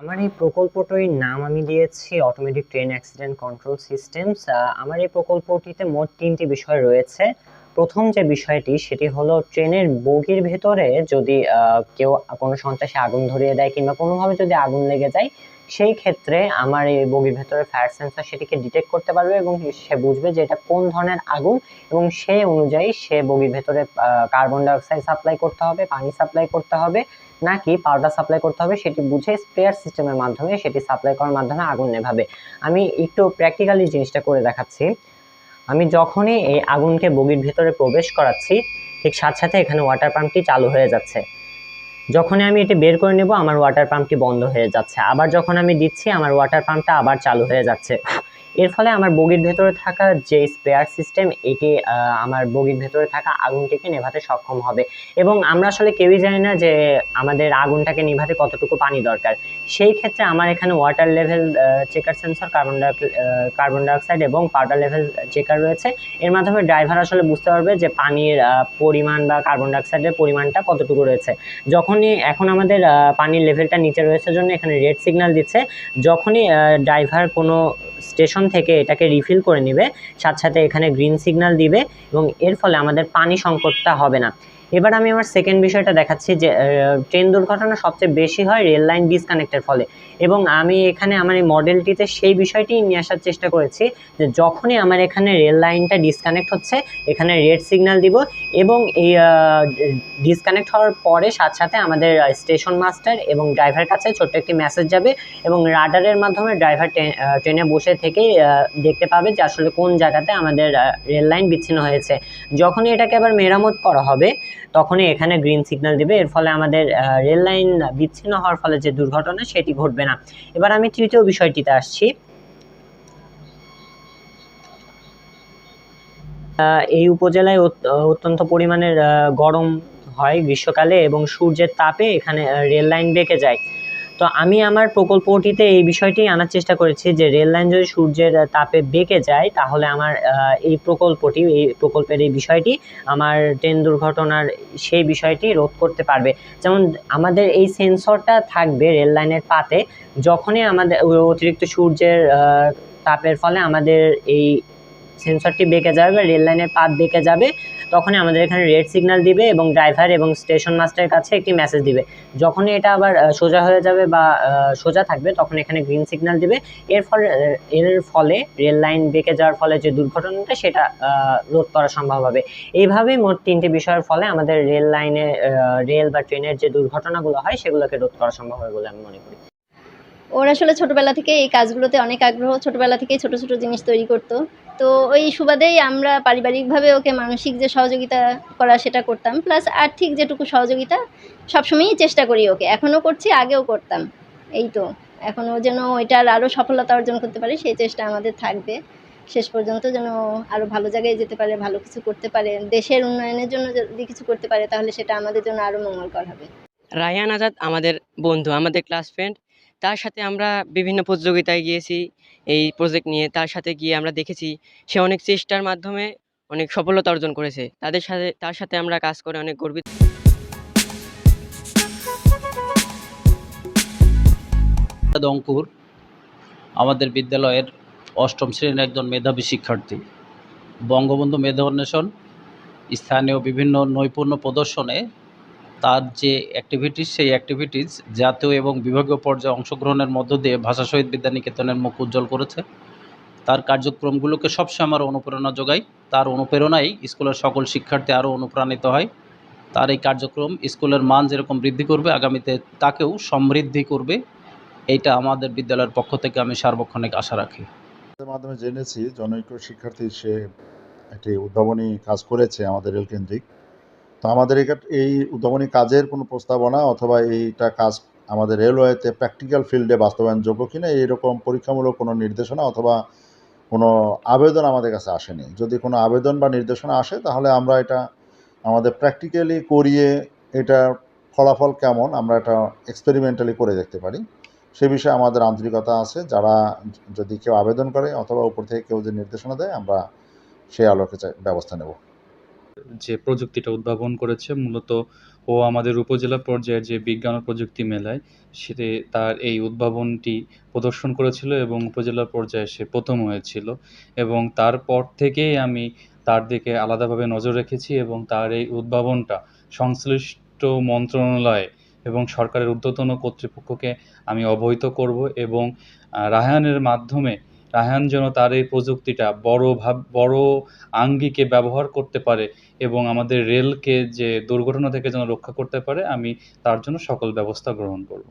আমার এই প্রকল্পটির নাম আমি দিয়েছি automatic train accident control systems আমার এই প্রকল্পটিতে মোট তিনটি বিষয় রয়েছে। প্রথম যে বিষয়টি, সেটি হলো ট্রেনের বগির ভেতরে যদি কেউ কোনো সন্ত্রাসী আগুন ধরিয়ে দেয় কিংবা কোনোভাবে যদি আগুন লেগে যায় সেই ক্ষেত্রে আমার এই বগির ভেতরে ফায়ার সেন্সর সেটিকে ডিটেক্ট করতে পারবে এবং সে বুঝবে যে এটা কোন ধরনের আগুন এবং সেই অনুযায়ী সে বগির ভেতরে কার্বন ডাইঅক্সাইড সাপ্লাই করতে হবে, পানি সাপ্লাই করতে হবে, নাকি পাউডার সাপ্লাই করতে হবে সেটি বুঝে স্প্রেয়ার সিস্টেমের মাধ্যমে সেটি সাপ্লাই করার মাধ্যমে আগুন নেভাবে। আমি একটু প্র্যাকটিক্যালি জিনিসটা করে দেখাচ্ছি। আমি যখনই এই আগুনকে বগির ভেতরে প্রবেশ করাচ্ছি, ঠিক সাথে সাথে এখানে ওয়াটার পাম্পটি চালু হয়ে যাচ্ছে। যখনই আমি এটি বের করে নেব, আমার ওয়াটার পাম্পটি বন্ধ হয়ে যাচ্ছে। আবার যখন আমি দিচ্ছি, আমার ওয়াটার পাম্পটা আবার চালু হয়ে যাচ্ছে। এর ফলে আমার বগির ভেতরে থাকা যে স্প্রেয়ার সিস্টেম এটি আমার বগির ভেতরে থাকা আগুনটিকে নেভাতে সক্ষম হবে। এবং আমরা আসলে কেউই জানি না যে আমাদের আগুনটাকে নিভাতে কতটুকু পানি দরকার। সেই ক্ষেত্রে আমার এখানে water level checker sensor carbon carbon dioxide এবং পাউডার লেভেল চেকার রয়েছে। এর মাধ্যমে ড্রাইভার আসলে বুঝতে পারবে যে পানির পরিমাণ বা কার্বন ডাইঅক্সাইডের পরিমাণটা কতটুকু রয়েছে। যখনই এখন আমাদের পানির লেভেলটা নিচে রয়েছে জন্য এখানে রেড সিগন্যাল দিচ্ছে। যখনই ড্রাইভার কোনো স্টেশন থেকে এটাকে রিফিল করে নেবে, সাথে সাথে এখানে গ্রিন সিগন্যাল দিবে এবং এর ফলে আমাদের পানি সংকটটা হবে না। এবার আমি আমার সেকেন্ড বিষয়টা দেখাচ্ছি যে ট্রেন দুর্ঘটনা সবচেয়ে বেশি হয় রেল লাইন ডিসকানেক্টের ফলে। এবং আমি এখানে আমার এই মডেলটিতে সেই বিষয়টি নিয়ে আসার চেষ্টা করেছি যে, যখনই আমার এখানে রেল লাইনটা ডিসকানেক্ট হচ্ছে, এখানে রেড সিগন্যাল দিব এবং এই ডিসকানেক্ট হওয়ার পরে সাথে সাথে আমাদের স্টেশন মাস্টার এবং ড্রাইভারের কাছে ছোট্ট একটি মেসেজ যাবে এবং রাডারের মাধ্যমে ড্রাইভার ট্রেনে বসে থেকেই দেখতে পাবে যে আসলে কোন জায়গাতে আমাদের রেল লাইন বিচ্ছিন্ন হয়েছে। যখনই এটাকে আবার মেরামত করা হবে তখনই এখানে গ্রিন সিগন্যাল দিবে। এর ফলে আমাদের রেল লাইন বিচ্ছিন্ন হওয়ার ফলে যে দুর্ঘটনা, সেটি ঘটবে না। এবার আমি তৃতীয় বিষয়টিতে আসছি। এই উপজেলায় অত- অত্যন্ত পরিমাণের গরম হয় গ্রীষ্মকালে এবং সূর্যের তাপে এখানে রেল লাইন বেঁকে যায়। তো আমি আমার প্রকল্পটিতে এই বিষয়টি আনার চেষ্টা করেছি যে রেল লাইন যদি সূর্যের তাপে বেঁকে যায়, তাহলে আমার এই প্রকল্পটি, এই প্রকল্পের এই বিষয়টি আমার ট্রেন দুর্ঘটনার সেই বিষয়টি রোধ করতে পারবে। যেমন আমাদের এই সেন্সরটা থাকবে রেল লাইনের পাতে, যখনই আমাদের অতিরিক্ত সূর্যের তাপের ফলে আমাদের এই সেন্সরটি বেঁকে যাবে বা রেল লাইনের পাত বেঁকে যাবে, তখনই আমাদের এখানে রেড সিগন্যাল দিবে এবং ড্রাইভার এবং স্টেশন মাস্টারের কাছে একটি মেসেজ দিবে। যখনই এটা আবার সোজা হয়ে যাবে বা সোজা থাকবে, তখন এখানে গ্রিন সিগন্যাল দিবে। এর ফলে এর ফলে রেল লাইন বেঁকে যাওয়ার ফলে যে দুর্ঘটনাটা, সেটা রোধ করা সম্ভব হবে। এইভাবেই মোট তিনটি বিষয়ের ফলে আমাদের রেল লাইনে রেল বা ট্রেনের যে দুর্ঘটনাগুলো হয়, সেগুলোকে রোধ করা সম্ভব হবে বলে আমি মনে করি। ওর আসলে ছোটবেলা থেকে এই কাজগুলোতে অনেক আগ্রহ, ছোটবেলা থেকেই ছোট ছোট জিনিস তৈরি করতো। তো ওই সুবাদেই আমরা পারিবারিকভাবে ওকে মানসিক যে সহযোগিতা করা সেটা করতাম প্লাস আর্থিক যেটুকু সহযোগিতা সবসময়ই চেষ্টা করি ওকে। এখনও করছি, আগেও করতাম। এই তো। এখনও যেন ওইটার আরও সফলতা অর্জন করতে পারে, সেই চেষ্টা আমাদের থাকবে। শেষ পর্যন্ত যেন আরও ভালো জায়গায় যেতে পারে, ভালো কিছু করতে পারে, দেশের উন্নয়নের জন্য যদি কিছু করতে পারে, তাহলে সেটা আমাদের জন্য আরও মঙ্গলকর হবে। রায়হান আজাদ, আমাদের বন্ধু, আমাদের ক্লাস ফ্রেন্ড তার সাথে আমরা বিভিন্ন প্রতিযোগিতায় গিয়েছি, এই প্রজেক্ট নিয়ে। তার সাথে গিয়ে আমরা দেখেছি, সে অনেক চেষ্টার মাধ্যমে অনেক সফলতা অর্জন করেছে। তাদের সাথে, তার সাথে আমরা কাজ করে অনেক গর্বিত। অঙ্কুর আমাদের বিদ্যালয়ের অষ্টম শ্রেণির একজন মেধাবী শিক্ষার্থী। বঙ্গবন্ধু মেধা অন্বেষণ, স্থানীয় বিভিন্ন নৈপুণ্য প্রদর্শনে তার যে অ্যাক্টিভিটিস সেই অ্যাক্টিভিটিস জাতীয় এবং বিভাগীয় পর্যায়ে অংশগ্রহণের মধ্য দিয়ে ভাষা শহীদ বিদ্যানিকেতনের মুখ উজ্জ্বল করেছে। তার কার্যক্রমগুলোকে সবসময় আমার অনুপ্রেরণা যোগায়। তার অনুপ্রেরণায় স্কুলের সকল শিক্ষার্থী আরও অনুপ্রাণিত হয়। তার এই কার্যক্রম স্কুলের মান যেরকম বৃদ্ধি করবে, আগামীতে তাকেও সমৃদ্ধি করবে, এইটা আমাদের বিদ্যালয়ের পক্ষ থেকে আমি সার্বক্ষণিক আশা রাখি। মাধ্যমে জেনেছি, জনৈক শিক্ষার্থী সে একটি উদ্ভাবনী কাজ করেছে আমাদের রেল কেন্দ্রিক তো আমাদের এই উদ্ভাবনী কাজের কোনো প্রস্তাবনা অথবা এইটা কাজ আমাদের রেলওয়েতে প্র্যাকটিক্যাল ফিল্ডে বাস্তবায়নযোগ্য কিনা, এইরকম পরীক্ষামূলক কোনো নির্দেশনা অথবা কোনো আবেদন আমাদের কাছে আসেনি। যদি কোনো আবেদন বা নির্দেশনা আসে, তাহলে আমরা এটা আমাদের প্র্যাকটিক্যালি করিয়ে এটার ফলাফল কেমন, আমরা এটা এক্সপেরিমেন্টালি করে দেখতে পারি। সে বিষয়ে আমাদের আন্তরিকতা আছে। যারা যদি কেউ আবেদন করে অথবা উপর থেকে কেউ যে নির্দেশনা দেয়, আমরা সেই আলোকে ব্যবস্থা নেব। যে প্রযুক্তিটা উদ্ভাবন করেছে মূলত ও আমাদের উপজেলা পর্যায়ের যে বিজ্ঞান ও প্রযুক্তি মেলায় সে তার এই উদ্ভাবনটি প্রদর্শন করেছিল এবং উপজেলা পর্যায়ে সে প্রথম হয়েছিল। এবং তারপর থেকেই আমি তার দিকে আলাদাভাবে নজর রেখেছি এবং তার এই উদ্ভাবনটা সংশ্লিষ্ট মন্ত্রণালয়ে এবং সরকারের ঊর্ধ্বতন কর্তৃপক্ষকে আমি অবহিত করব এবং আহ, রায়হানের মাধ্যমে রায়হান যেন তার এই প্রযুক্তিটা বড় ভাব, বড় আঙ্গিকে ব্যবহার করতে পারে এবং আমাদের রেলকে যে দুর্ঘটনা থেকে যেন রক্ষা করতে পারে, আমি তার জন্য সকল ব্যবস্থা গ্রহণ করব।